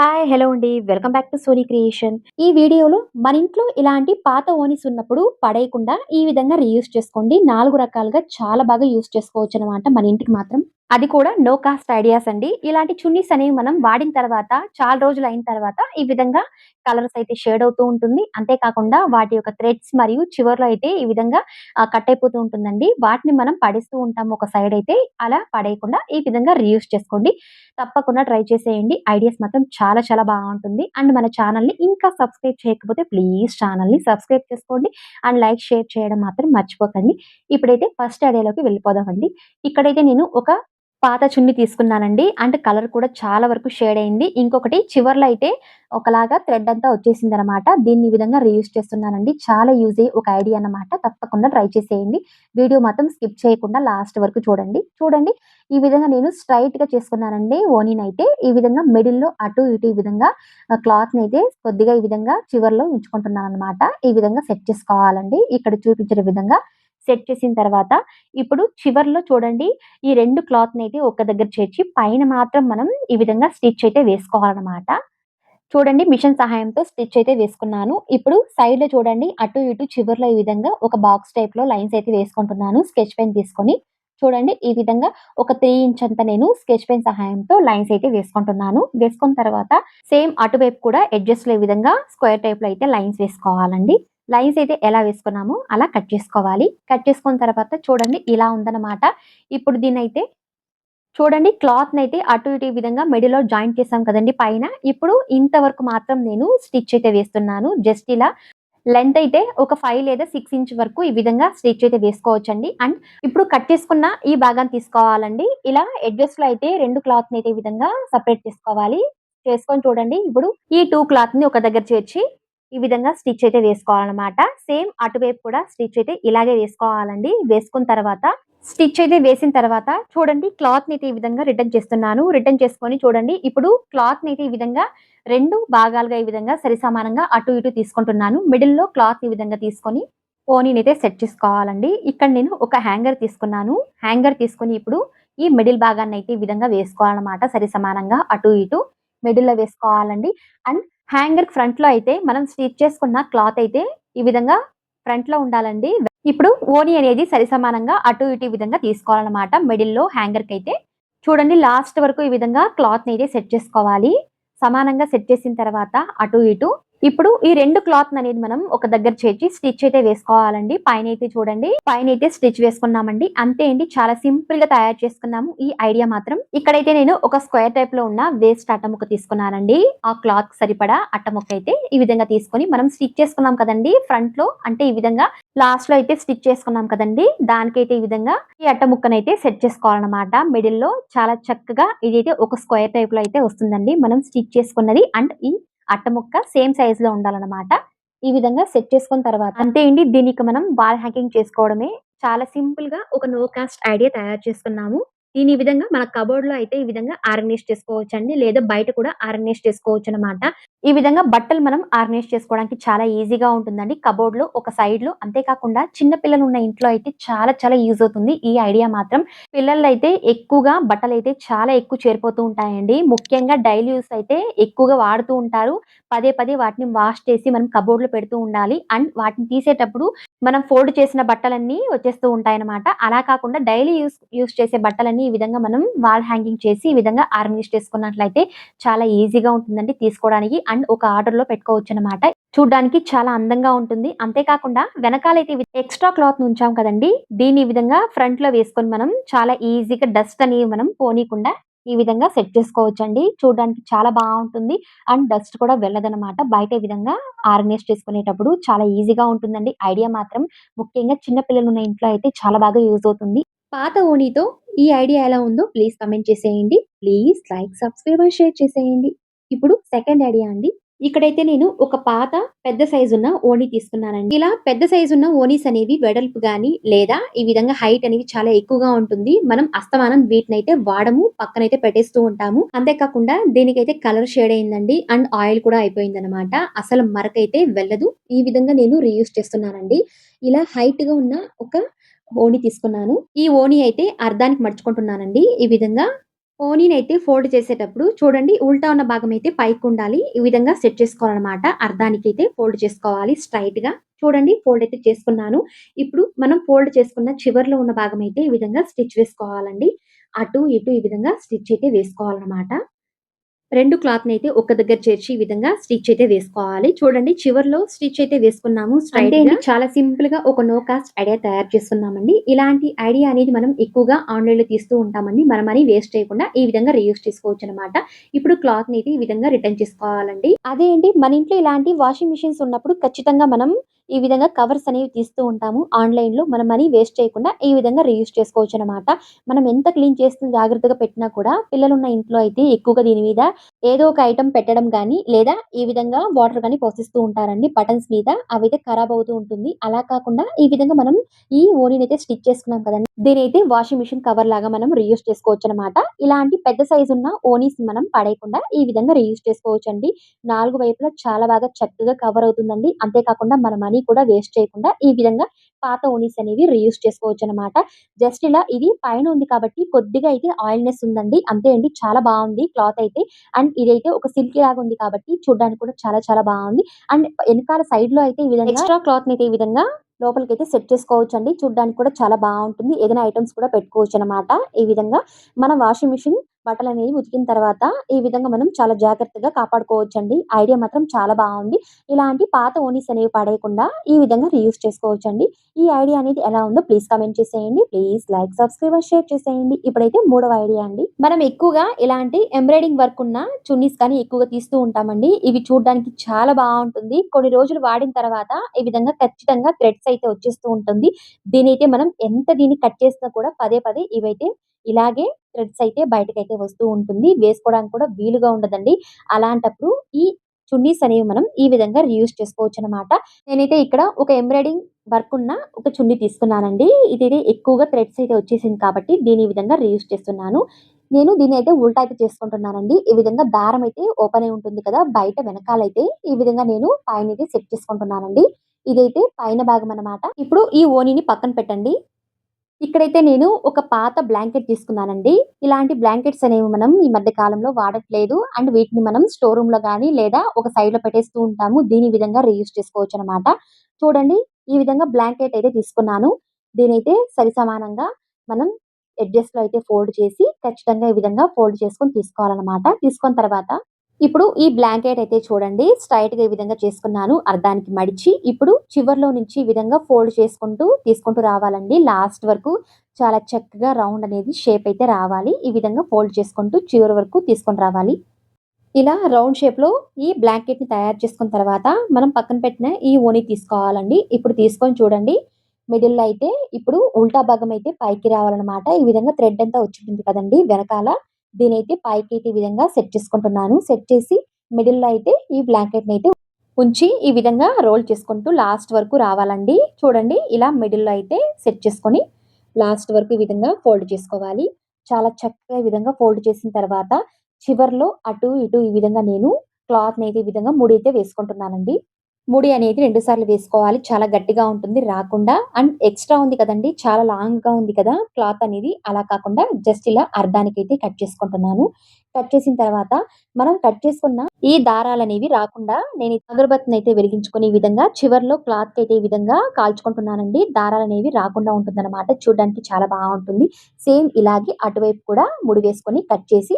Hi hello అండి. Welcome back to Sony creation ఈ వీడియోలో మన ఇంట్లో ఇలాంటి పాత ఓనిస్ ఉన్నప్పుడు పడేయకుండా ఈ విధంగా రీయూస్ చేసుకోండి. నాలుగు రకాలుగా చాలా బాగా యూస్ చేసుకోవచ్చు అనమాట మన ఇంటికి మాత్రం. అది కూడా నో కాస్ట్ ఐడియాస్ అండి. ఇలాంటి చున్నీస్ అనేవి మనం వాడిన తర్వాత చాలా రోజులు అయిన తర్వాత ఈ విధంగా కలర్స్ అయితే షేడ్ అవుతూ ఉంటుంది. అంతేకాకుండా వాటి యొక్క థ్రెడ్స్ మరియు చివర్లో అయితే ఈ విధంగా కట్ అయిపోతూ ఉంటుందండి. వాటిని మనం పడేస్తూ ఉంటాము ఒక సైడ్ అయితే అలా పడేయకుండా ఈ విధంగా రీయూస్ చేసుకోండి. తప్పకుండా ట్రై చేసేయండి. ఐడియాస్ మాత్రం చాలా చాలా బాగుంటుంది అండ్ మన ఛానల్ని ఇంకా సబ్స్క్రైబ్ చేయకపోతే ప్లీజ్ ఛానల్ని సబ్స్క్రైబ్ చేసుకోండి. అండ్ లైక్ షేర్ చేయడం మాత్రం మర్చిపోకండి. ఇప్పుడైతే ఫస్ట్ ఐడియాలోకి వెళ్ళిపోదామండి. ఇక్కడైతే నేను ఒక పాత చున్ని తీసుకున్నానండి. అండ్ కలర్ కూడా చాలా వరకు షేడ్ అయింది. ఇంకొకటి చివర్లో అయితే ఒకలాగా థ్రెడ్ అంతా వచ్చేసింది అనమాట దీన్ని ఈ విధంగా రీయూజ్ చేస్తున్నానండి. చాలా యూజ్ అయ్యే ఒక ఐడియా అన్నమాట. తప్పకుండా ట్రై చేసేయండి. వీడియో మాత్రం స్కిప్ చేయకుండా లాస్ట్ వరకు చూడండి. చూడండి ఈ విధంగా నేను స్ట్రైట్గా చేసుకున్నానండి. ఓనీని అయితే ఈ విధంగా మిడిల్లో అటు ఇటు ఈ విధంగా క్లాత్ అయితే కొద్దిగా ఈ విధంగా చివర్లో ఉంచుకుంటున్నాను అనమాట ఈ విధంగా సెట్ చేసుకోవాలండి. ఇక్కడ చూపించిన విధంగా సెట్ చేసిన తర్వాత ఇప్పుడు చివర్లో చూడండి ఈ రెండు క్లాత్ అయితే ఒక దగ్గర చేర్చి పైన మాత్రం మనం ఈ విధంగా స్టిచ్ అయితే వేసుకోవాలన్నమాట. చూడండి మిషన్ సహాయంతో స్టిచ్ అయితే వేసుకున్నాను. ఇప్పుడు సైడ్లో చూడండి అటు ఇటు చివర్లో ఈ విధంగా ఒక బాక్స్ టైప్లో లైన్స్ అయితే వేసుకుంటున్నాను స్కెచ్ పెన్ తీసుకొని. చూడండి ఈ విధంగా ఒక త్రీ ఇంచ్ అంతా నేను స్కెచ్ పెన్ సహాయంతో లైన్స్ అయితే వేసుకుంటున్నాను. వేసుకున్న తర్వాత సేమ్ అటువైపు కూడా అడ్జస్ట్లో ఈ విధంగా స్క్వేర్ టైప్లో అయితే లైన్స్ వేసుకోవాలండి. లైన్స్ అయితే ఎలా వేసుకున్నామో అలా కట్ చేసుకోవాలి. కట్ చేసుకున్న తర్వాత చూడండి ఇలా ఉందన్నమాట. ఇప్పుడు దీన్ని అయితే చూడండి క్లాత్ అయితే అటు ఇటు ఈ విధంగా మిడిల్లో జాయింట్ చేసాం కదండి పైన. ఇప్పుడు ఇంతవరకు మాత్రం నేను స్టిచ్ అయితే వేస్తున్నాను. జస్ట్ ఇలా లెంత్ అయితే ఒక ఫైవ్ లేదా సిక్స్ ఇంచ్ వరకు ఈ విధంగా స్టిచ్ అయితే వేసుకోవచ్చండి. అండ్ ఇప్పుడు కట్ చేసుకున్న ఈ భాగాన్ని తీసుకోవాలండి. ఇలా ఎడ్జెస్లో అయితే రెండు క్లాత్ అయితే ఈ విధంగా సపరేట్ చేసుకోవాలి. చేసుకొని చూడండి. ఇప్పుడు ఈ టూ క్లాత్ని ఒక దగ్గర చేర్చి ఈ విధంగా స్టిచ్ అయితే వేసుకోవాలన్నమాట. సేమ్ అటువైపు కూడా స్టిచ్ అయితే ఇలాగే వేసుకోవాలండి. వేసుకున్న తర్వాత స్టిచ్ అయితే వేసిన తర్వాత చూడండి క్లాత్ అయితే ఈ విధంగా రిటర్న్ చేస్తున్నాను. రిటర్న్ చేసుకొని చూడండి ఇప్పుడు క్లాత్ అయితే ఈ విధంగా రెండు భాగాలుగా ఈ విధంగా సరి సమానంగా అటు ఇటు తీసుకుంటున్నాను. మిడిల్లో క్లాత్ ఈ విధంగా తీసుకొని పోనీని అయితే సెట్ చేసుకోవాలండి. ఇక్కడ నేను ఒక హ్యాంగర్ తీసుకున్నాను. హ్యాంగర్ తీసుకొని ఇప్పుడు ఈ మిడిల్ భాగాన్ని అయితే ఈ విధంగా వేసుకోవాలన్నమాట. సరి సమానంగా అటు ఇటు మిడిల్లో వేసుకోవాలండి. అండ్ హ్యాంగర్ ఫ్రంట్లో అయితే మనం స్టిచ్ చేసుకున్న క్లాత్ అయితే ఈ విధంగా ఫ్రంట్లో ఉండాలండి. ఇప్పుడు ఓని అనేది సరి సమానంగా అటు ఇటు ఈ విధంగా తీసుకోవాలన్నమాట. మిడిల్లో హ్యాంగర్కి అయితే చూడండి లాస్ట్ వరకు ఈ విధంగా క్లాత్ని అయితే సెట్ చేసుకోవాలి. సమానంగా సెట్ చేసిన తర్వాత అటు ఇటు ఇప్పుడు ఈ రెండు క్లాత్ అనేది మనం ఒక దగ్గర చేర్చి స్టిచ్ అయితే వేసుకోవాలండి. పైన అయితే చూడండి. పైన అయితే స్టిచ్ వేసుకున్నామండి. అంతే అండి. చాలా సింపుల్గా తయారు చేసుకున్నాము. ఈ ఐడియా మాత్రం ఇక్కడైతే నేను ఒక స్క్వేర్ టైప్లో ఉన్న వేస్ట్ అట్టముక్క తీసుకున్నానండి. ఆ క్లాత్ సరిపడా అట్టముక్క అయితే ఈ విధంగా తీసుకొని మనం స్టిచ్ చేసుకున్నాం కదండి. ఫ్రంట్లో అంటే ఈ విధంగా లాస్ట్లో అయితే స్టిచ్ చేసుకున్నాం కదండి. దానికైతే ఈ విధంగా ఈ అట్టముక్కనైతే సెట్ చేసుకోవాలన్నమాట. మిడిల్లో చాలా చక్కగా ఇదైతే ఒక స్క్వేర్ టైప్లో అయితే వస్తుందండి. మనం స్టిచ్ చేసుకున్నది. అండ్ ఈ అట్ట ముక్క సేమ్ సైజ్లో ఉండాలన్నమాట. ఈ విధంగా సెట్ చేసుకున్న తర్వాత అంతే అండి. దీనికి మనం బాల్ హ్యాంగింగ్ చేసుకోవడమే. చాలా సింపుల్గా ఒక నో కాస్ట్ ఐడియా తయారు చేసుకున్నాము. దీని ఈ విధంగా మన కబోర్డ్లో అయితే ఈ విధంగా ఆర్గనైజ్ చేసుకోవచ్చు అండి లేదా బయట కూడా ఆర్గనైజ్ చేసుకోవచ్చు అనమాట ఈ విధంగా బట్టలు మనం ఆర్గనైజ్ చేసుకోవడానికి చాలా ఈజీగా ఉంటుందండి. కబోర్డ్లో ఒక సైడ్లో అంతేకాకుండా చిన్న పిల్లలు ఉన్న ఇంట్లో అయితే చాలా చాలా యూజ్ అవుతుంది. ఈ ఐడియా మాత్రం పిల్లలు అయితే ఎక్కువగా బట్టలు అయితే చాలా ఎక్కువ చేరిపోతూ ఉంటాయండి. ముఖ్యంగా డైలీ యూస్ అయితే ఎక్కువగా వాడుతూ ఉంటారు. పదే పదే వాటిని వాష్ చేసి మనం కబోర్డ్లో పెడుతూ ఉండాలి. అండ్ వాటిని తీసేటప్పుడు మనం ఫోల్డ్ చేసిన బట్టలన్నీ వచ్చేస్తూ ఉంటాయన్నమాట. అలా కాకుండా డైలీ యూస్ యూస్ చేసే బట్టలన్నీ ఈ విధంగా మనం వాల్ హ్యాంగింగ్ చేసి ఈ విధంగా ఆర్గనైజ్ చేసుకున్నట్లయితే చాలా ఈజీగా ఉంటుందండి తీసుకోవడానికి. అండ్ ఒక ఆర్డర్లో పెట్టుకోవచ్చు అనమాట చూడడానికి చాలా అందంగా ఉంటుంది. అంతేకాకుండా వెనకాలైతే ఎక్స్ట్రా క్లాత్ ఉంచాం కదండి. దీని ఈ విధంగా ఫ్రంట్లో వేసుకొని మనం చాలా ఈజీగా డస్ట్ అని మనం పోనీకుండా ఈ విధంగా సెట్ చేసుకోవచ్చు అండి చూడడానికి చాలా బాగుంటుంది. అండ్ డస్ట్ కూడా వెళ్ళదనమాట బయట ఈ విధంగా ఆర్గనైజ్ చేసుకునేటప్పుడు చాలా ఈజీగా ఉంటుందండి. ఐడియా మాత్రం ముఖ్యంగా చిన్న పిల్లలు ఉన్న ఇంట్లో అయితే చాలా బాగా యూజ్ అవుతుంది. పాత ఓనీతో ఈ ఐడియా ఎలా ఉందో ప్లీజ్ కమెంట్ చేసేయండి. Please like subscribe and share చేసేయండి. ఇప్పుడు సెకండ్ ఐడియా అండి. ఇక్కడైతే నేను ఒక పాత పెద్ద సైజు ఉన్న ఓణి తీసుకున్నానండి. ఇలా పెద్ద సైజు ఉన్న ఓనీస్ అనేవి వెడల్పు గాని లేదా ఈ విధంగా హైట్ అనేవి చాలా ఎక్కువగా ఉంటుంది. మనం అస్తమానం వీటిని అయితే వాడము పక్కనైతే పెట్టేస్తూ ఉంటాము. అంతేకాకుండా దీనికైతే కలర్ షేడ్ అయిందండి అండ్ ఆయిల్ కూడా అయిపోయింది అనమాట అసలు మరకైతే వెళ్ళదు. ఈ విధంగా నేను రీయూస్ చేస్తున్నానండి. ఇలా హైట్గా ఉన్న ఒక ఓణి తీసుకున్నాను ఈ ఓణి అయితే అర్ధానికి మడుచుకుంటున్నానండి ఈ విధంగా ఓనీనైతే ఫోల్డ్ చేసేటప్పుడు చూడండి ఉల్టా ఉన్న భాగం అయితే పైకి ఉండాలి. ఈ విధంగా సెట్ అర్ధానికి అయితే ఫోల్డ్ చేసుకోవాలి స్ట్రెయిట్‌గా. చూడండి ఫోల్డ్ అయితే చేసుకున్నాను. ఇప్పుడు మనం ఫోల్డ్ చేసుకున్న చివర్లో ఉన్న భాగం అయితే ఈ విధంగా స్టిచ్ వేసుకోవాలండి. అటు, ఇటు ఈ విధంగా స్టిచ్ అయితే రెండు క్లాత్ అయితే ఒక దగ్గర చేర్చి ఈ విధంగా స్టిచ్ అయితే వేసుకోవాలి. చూడండి చివరిలో స్టిచ్ అయితే వేసుకున్నాము చాలా చాలా సింపుల్‌గా ఒక నో కాస్ట్ ఐడియా తయారు చేస్తున్నామండి. ఇలాంటి ఐడియా అనేది మనం ఎక్కువగా ఆన్లైన్లో తీస్తూ ఉంటామండి. మన మనీ వేస్ట్ చేయకుండా ఈ విధంగా రీయూస్ చేసుకోవచ్చు అనమాట ఇప్పుడు క్లాత్ అయితే ఈ విధంగా రిటర్న్ చేసుకోవాలండి. అదే అండి మన ఇంట్లో ఇలాంటి వాషింగ్ మిషన్స్ ఉన్నప్పుడు ఖచ్చితంగా మనం ఈ విధంగా కవర్స్ అనేవి తీస్తూ ఉంటాము. ఆన్‌లైన్‌లో మన మనీ వేస్ట్ చేయకుండా ఈ విధంగా రీయూస్ చేసుకోవచ్చు అనమాట మనం ఎంత క్లీన్ చేస్తూ జాగ్రత్తగా పెట్టినా కూడా పిల్లలున్న ఇంట్లో అయితే ఎక్కువగా దీని మీద ఏదో ఒక ఐటమ్ పెట్టడం కానీ లేదా ఈ విధంగా వాటర్ కానీ పోసిస్తూ ఉంటారండి బటన్స్ మీద. అవైతే ఖరాబ్ అవుతూ ఉంటుంది. అలా కాకుండా ఈ విధంగా మనం ఈ ఓనీనైతే స్టిచ్ చేసుకున్నాం కదండి దీని అయితే వాషింగ్ మిషన్ కవర్ లాగా మనం రీయూస్ చేసుకోవచ్చు అనమాట ఇలాంటి పెద్ద సైజ్ ఉన్న ఓనీస్ మనం పడేయకుండా ఈ విధంగా రియూస్ చేసుకోవచ్చు అండి నాలుగు వైపులా చాలా బాగా చక్కగా కవర్ అవుతుందండి. అంతే కాకుండా మన మనీ కూడా వేస్ట్ చేయకుండా ఈ విధంగా పాత ఓనీస్ అనేవి రియూజ్ చేసుకోవచ్చు అనమాట జస్ట్ ఇలా ఇది పైన ఉంది కాబట్టి కొద్దిగా అయితే ఆయిల్‌నెస్ ఉందండి. అంతే అండి చాలా బాగుంది క్లాత్ అయితే. అండ్ ఇదైతే ఒక సిల్కీ లాగా ఉంది కాబట్టి చూడడానికి కూడా చాలా చాలా బాగుంది. అండ్ వెనకాల సైడ్లో అయితే ఈ విధంగా ఎక్స్‌ట్రా అయితే ఈ విధంగా లోపలికి అయితే సెట్ చేసుకోవచ్చు అండి చూడ్డానికి కూడా చాలా బాగుంటుంది. ఏదైనా ఐటమ్స్ కూడా పెట్టుకోవచ్చు అనమాట ఈ విధంగా మన వాషింగ్ మిషన్ బట్టలు అనేవి ఉతికిన తర్వాత ఈ విధంగా మనం చాలా జాగ్రత్తగా కాపాడుకోవచ్చండి. ఐడియా మాత్రం చాలా బాగుంది ఇలాంటి పాత ఓనీస్ అనేవి పడేయకుండా ఈ విధంగా రీయూజ్ చేసుకోవచ్చండి. ఈ ఐడియా అనేది ఎలా ఉందో ప్లీజ్ కమెంట్ చేసేయండి. ప్లీజ్ లైక్, సబ్స్క్రైబ్ షేర్ చేసేయండి. ఇప్పుడైతే మూడవ ఐడియా అండి. మనం ఎక్కువగా ఇలాంటి ఎంబ్రాయిడింగ్ వర్క్ ఉన్న చున్నీస్ కానీ ఎక్కువగా తీస్తూ ఉంటామండి. ఇవి చూడడానికి చాలా బాగుంటుంది కొన్ని రోజులు వాడిన తర్వాత ఈ విధంగా ఖచ్చితంగా థ్రెడ్స్ అయితే వచ్చేస్తూ ఉంటుంది. దీనైతే మనం ఎంత దీన్ని కట్ చేసినా కూడా పదే పదే ఇవైతే ఇలాగే థ్రెడ్స్ అయితే బయటకైతే వస్తూ ఉంటుంది. వేసుకోవడానికి కూడా వీలుగా ఉండదండి. అలాంటప్పుడు ఈ చున్నీస్ అనేవి మనం ఈ విధంగా రీయూజ్ చేసుకోవచ్చనమాట. నేనైతే ఇక్కడ ఒక ఎంబ్రాయిడింగ్ వర్క్ ఉన్న ఒక చున్నీ తీసుకున్నానండి. ఇది ఎక్కువగా థ్రెడ్స్ అయితే వచ్చేసింది కాబట్టి దీన్ని ఈ విధంగా రీయూజ్ చేస్తున్నాను. నేను దీన్నైతే ఉల్టా అయితే చేసుకుంటున్నానండి. ఈ విధంగా దారం అయితే ఓపెన్ అయి ఉంటుంది కదా! బయట వెనకాలైతే ఈ విధంగా నేను పైన అయితే సెట్ చేసుకుంటున్నానండి. ఇదైతే పైన భాగం అనమాట. ఇప్పుడు ఈ ఓనిని పక్కన పెట్టండి. ఇక్కడైతే నేను ఒక పాత బ్లాంకెట్ తీసుకున్నానండి. ఇలాంటి బ్లాంకెట్స్ అనేవి మనం ఈ మధ్య కాలంలో వాడట్లేదు. అండ్ వీటిని మనం స్టోర్ రూమ్లో కానీ లేదా ఒక సైడ్లో పెట్టేస్తూ ఉంటాము. దీని విధంగా విధంగా రీయూజ్ చేసుకోవచ్చనమాట. చూడండి ఈ విధంగా బ్లాంకెట్ అయితే తీసుకున్నాను. దీనైతే సరి సమానంగా మనం ఎడ్జెస్‌లో అయితే ఫోల్డ్ చేసి ఖచ్చితంగా ఈ విధంగా ఫోల్డ్ చేసుకొని తీసుకోవాలన్నమాట తీసుకున్న తర్వాత ఇప్పుడు ఈ బ్లాంకెట్ అయితే చూడండి స్ట్రెయిట్‌గా ఈ విధంగా చేసుకున్నాను. అర్ధానికి మడిచి ఇప్పుడు చివర్లో నుంచి ఈ విధంగా ఫోల్డ్ చేసుకుంటూ తీసుకుంటూ రావాలండి. లాస్ట్ వరకు చాలా చక్కగా రౌండ్ అనేది షేప్ అయితే రావాలి. ఈ విధంగా ఫోల్డ్ చేసుకుంటూ చివరి వరకు తీసుకొని రావాలి. ఇలా రౌండ్ షేప్‌లో ఈ బ్లాంకెట్‌ని తయారు చేసుకున్న తర్వాత మనం పక్కన పెట్టిన ఈ ఓని తీసుకోవాలండి. ఇప్పుడు తీసుకొని చూడండి మిడిల్‌లో అయితే ఇప్పుడు ఉల్టా భాగం అయితే పైకి రావాలన్నమాట ఈ విధంగా థ్రెడ్ అంతా వచ్చుంటుంది కదండి వెనకాల. దీని అయితే పైకి ఈ విధంగా సెట్ చేసుకుంటున్నాను. సెట్ చేసి మిడిల్‌లో అయితే ఈ బ్లాంకెట్‌ని అయితే ఉంచి ఈ విధంగా రోల్ చేసుకుంటూ లాస్ట్ వరకు రావాలండి. చూడండి ఇలా మిడిల్‌లో అయితే సెట్ చేసుకొని లాస్ట్ వరకు ఈ విధంగా ఫోల్డ్ చేసుకోవాలి. చాలా చక్కగా ఈ విధంగా ఫోల్డ్ చేసిన తర్వాత చివర్లో అటు, ఇటు ఈ విధంగా నేను క్లాత్‌నైతే ఈ విధంగా ముడి అయితే వేసుకుంటున్నానండి. ముడి అనేది రెండు సార్లు వేసుకోవాలి. చాలా గట్టిగా ఉంటుంది రాకుండా. అండ్ ఎక్స్‌ట్రా ఉంది కదండి చాలా లాంగ్గా ఉంది కదా! క్లాత్ అనేది. అలా కాకుండా జస్ట్ ఇలా అర్ధానికైతే కట్ చేసుకుంటున్నాను. కట్ చేసిన తర్వాత మనం కట్ చేసుకున్న ఈ దారాలు అనేవి రాకుండా నేను అగరబత్తినైతే అయితే ఈ విధంగా చివర్లో అయితే ఈ విధంగా కాల్చుకుంటున్నానండి. దారాలనేవి రాకుండా ఉంటుందన్నమాట చూడడానికి చాలా బాగుంటుంది సేమ్ ఇలాగే అటువైపు కూడా ముడి వేసుకొని కట్ చేసి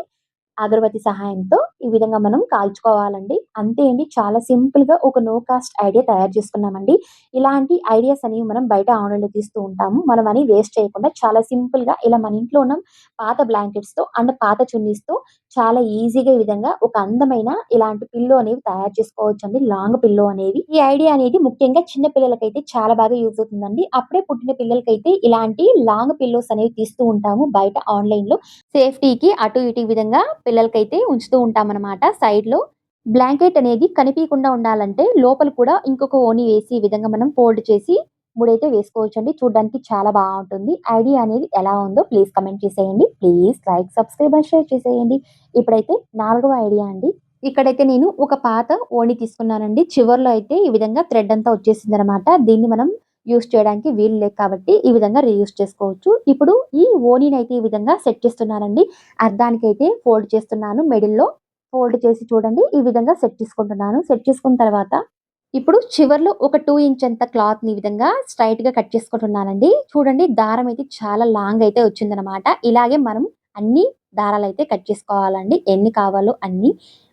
అగరబత్తి సహాయంతో ఈ విధంగా మనం కాల్చుకోవాలండి. అంతే అండి. చాలా సింపుల్‌గా ఒక నో కాస్ట్ ఐడియా తయారు చేసుకున్నామండి. ఇలాంటి ఐడియాస్ అనేవి మనం బయట ఆన్‌లైన్‌లో తీస్తూ ఉంటాము. మన మనీ వేస్ట్ చేయకుండా చాలా సింపుల్‌గా ఇలా మన ఇంట్లో ఉన్న పాత బ్లాంకెట్స్‌తో అండ్ పాత చున్నీస్‌తో చాలా ఈజీగా ఈ విధంగా ఒక అందమైన ఇలాంటి పిల్లో అనేవి తయారు చేసుకోవచ్చండి. లాంగ్ పిల్లో అనేవి. ఈ ఐడియా అనేది ముఖ్యంగా చిన్న పిల్లలకైతే చాలా బాగా యూజ్ అవుతుందండి. అప్పుడే పుట్టిన పిల్లలకైతే ఇలాంటి లాంగ్ పిల్లోస్ అనేవి తీస్తూ ఉంటాము బయట ఆన్‌లైన్‌లో. సేఫ్టీకి అటు ఇటు విధంగా పిల్లలకైతే ఉంచుతూ ఉంటామన్నమాట సైడ్‌లో. బ్లాంకెట్ అనేది కనిపించకుండా ఉండాలంటే లోపల కూడా ఇంకొక ఓని వేసి ఈ విధంగా మనం ఫోల్డ్ చేసి ముడైతే వేసుకోవచ్చండి. చూడడానికి చాలా బాగుంటుంది ఐడియా అనేది ఎలా ఉందో ప్లీజ్ కమెంట్ చేసేయండి. Please like, subscribe and share చేసేయండి. ఇప్పుడైతే నాలుగవ ఐడియా అండి. ఇక్కడైతే నేను ఒక పాత ఓణి తీసుకున్నానండి. చివర్లో అయితే ఈ విధంగా థ్రెడ్ అంతా వచ్చేసింది అనమాట దీన్ని మనం యూస్ చేయడానికి వీలు లేదు కాబట్టి ఈ విధంగా రీయూస్ చేసుకోవచ్చు. ఇప్పుడు ఈ ఓనీని అయితే ఈ విధంగా సెట్ చేస్తున్నానండి. అర్ధానికి అయితే ఫోల్డ్ చేస్తున్నాను మిడిల్లో ఫోల్డ్ చేసి చూడండి. ఈ విధంగా సెట్ చేసుకుంటున్నాను. సెట్ చేసుకున్న తర్వాత ఇప్పుడు చివర్లో ఒక టూ ఇంచ్ అంత క్లాత్ని ఈ విధంగా స్ట్రైట్గా కట్ చేసుకుంటున్నానండి. చూడండి దారం అయితే చాలా లాంగ్ అయితే వచ్చిందనమాట ఇలాగే మనం అన్ని దారాలు అయితే కట్ చేసుకోవాలండి. ఎన్ని కావాలో అన్ని.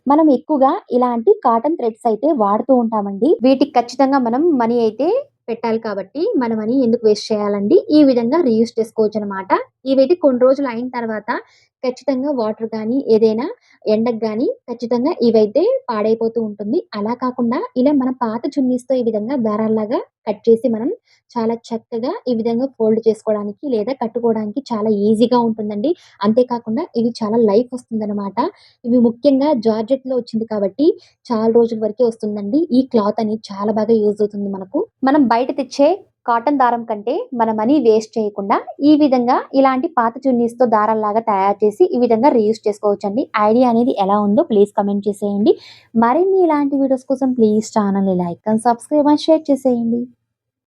మనం ఎక్కువగా ఇలాంటి కాటన్ థ్రెడ్స్ అయితే వాడుతూ ఉంటామండి. వీటికి ఖచ్చితంగా మనం మనీ అయితే పెట్టాలి కాబట్టి మన మనీ ఎందుకు వేస్ట్ చేయాలండి? ఈ విధంగా రీయూస్ చేసుకోవచ్చు అనమాట ఇవైతే కొన్ని రోజులు అయిన తర్వాత ఖచ్చితంగా వాటర్ కానీ ఏదైనా ఎండకు కానీ ఖచ్చితంగా ఇవైతే పాడైపోతూ ఉంటుంది. అలా కాకుండా ఇలా మన పాత చున్నీస్‌తో ఈ విధంగా దారాల్లాగా కట్ చేసి మనం చాలా చక్కగా ఈ విధంగా ఫోల్డ్ చేసుకోవడానికి లేదా కట్టుకోవడానికి చాలా ఈజీగా ఉంటుందండి. అంతేకాకుండా ఇవి ఇది చాలా లైఫ్ వస్తుందన్నమాట ఇవి ముఖ్యంగా జార్జెట్‌లో వచ్చింది కాబట్టి చాలా రోజుల వరకే వస్తుందండి. ఈ క్లాత్ అనేది చాలా బాగా యూజ్ అవుతుంది మనకు. మనం బయట తెచ్చే కాటన్ దారం కంటే మన మనీ వేస్ట్ చేయకుండా ఈ విధంగా ఇలాంటి పాత చున్నీస్‌తో దారాల్లాగా తయారు చేసి ఈ విధంగా రీయూజ్ చేసుకోవచ్చండి. ఐడియా అనేది ఎలా ఉందో ప్లీజ్ కమెంట్ చేసేయండి. మరిన్ని ఇలాంటి వీడియోస్ కోసం ప్లీజ్ ఛానల్‌ని like and subscribe and share చేసేయండి.